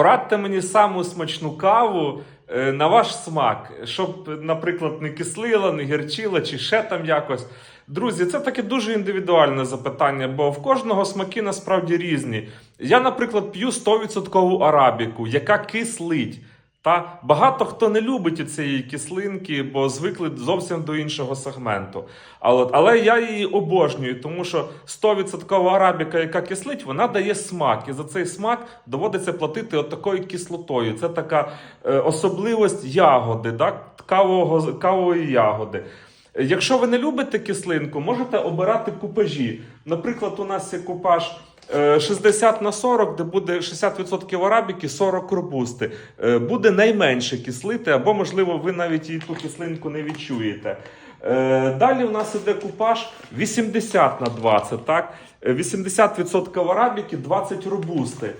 Порадьте мені саму смачну каву е, на ваш смак, щоб, наприклад, не кислила, не гірчила чи ще там якось. Друзі, це таке дуже індивідуальне запитання, бо в кожного смаки насправді різні. Я, наприклад, п'ю 100% арабіку, яка кислить. Та багато хто не любить цієї кислинки, бо звикли зовсім до іншого сегменту. Але, але я її обожнюю, тому що 100% арабіка, яка кислить, вона дає смак. І за цей смак доводиться платити от такою кислотою. Це така е, особливість ягоди, так? Кавового, кавової ягоди. Якщо ви не любите кислинку, можете обирати купажі. Наприклад, у нас є купаж. Е, 60 на 40, де буде 60% арабіки, 40 робусти. Е, Буде найменше кислити, або, можливо, ви навіть і ту кислинку не відчуєте. Е, Далі у нас іде купаж 80 на 20, так? Е, 80% арабіки, 20 робусти.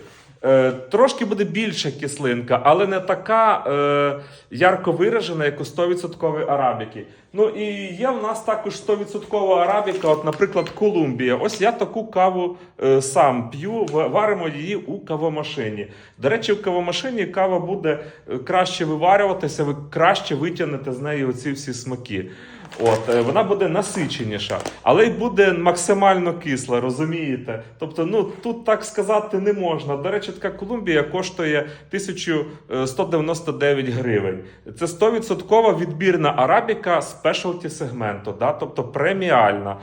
Е, Трошки буде більша кислинка, але не така е, ярко виражена, як у 100% арабіки. Ну і є в нас також 100% арабіка, от, наприклад, Колумбія. Ось я таку каву е, сам п'ю, варимо її у кавомашині. До речі, в кавомашині кава буде е, краще виварюватися, ви краще витягнете з неї оці всі смаки. От, е, вона буде насиченіша, але й буде максимально кисла, розумієте? Тобто, ну тут так сказати не можна. До речі, така Колумбія коштує 1199 гривень. Це 100% відбірна арабіка спешалті сегменту, да? тобто преміальна.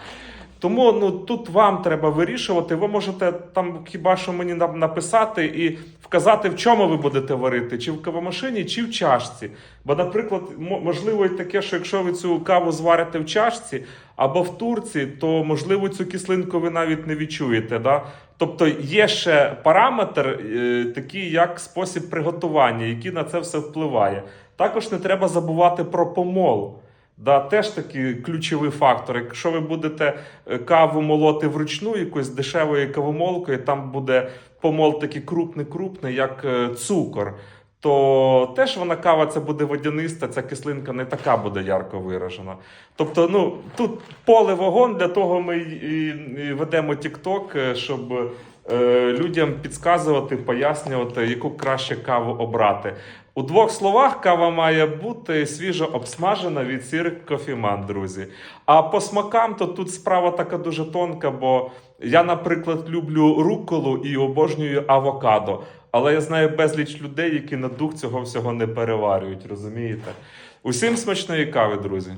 Тому ну тут вам треба вирішувати. Ви можете там хіба що мені на- написати і вказати, в чому ви будете варити, чи в кавомашині, чи в чашці. Бо, наприклад, можливо і таке, що якщо ви цю каву зварите в чашці або в турці, то можливо цю кислинку ви навіть не відчуєте. Да? Тобто є ще параметр, е, такий як спосіб приготування, який на це все впливає. Також не треба забувати про помол. Да, теж такий ключовий фактор. Якщо ви будете е, каву молоти вручну, якоюсь дешевою кавомолкою, там буде помол такий крупний-крупний, як е, цукор, то теж вона кава це буде водяниста, ця кислинка не така буде ярко виражена. Тобто, ну тут поле вагон, для того ми і, ведемо TikTok, е, щоб е, людям підказувати, пояснювати, яку краще каву обрати. У двох словах кава має бути свіжо обсмажена від сірих кофіман, друзі. А по смакам то тут справа така дуже тонка, бо я, наприклад, люблю рукколу і обожнюю авокадо. Але я знаю безліч людей, які на дух цього всього не переварюють, розумієте? Усім смачної кави, друзі.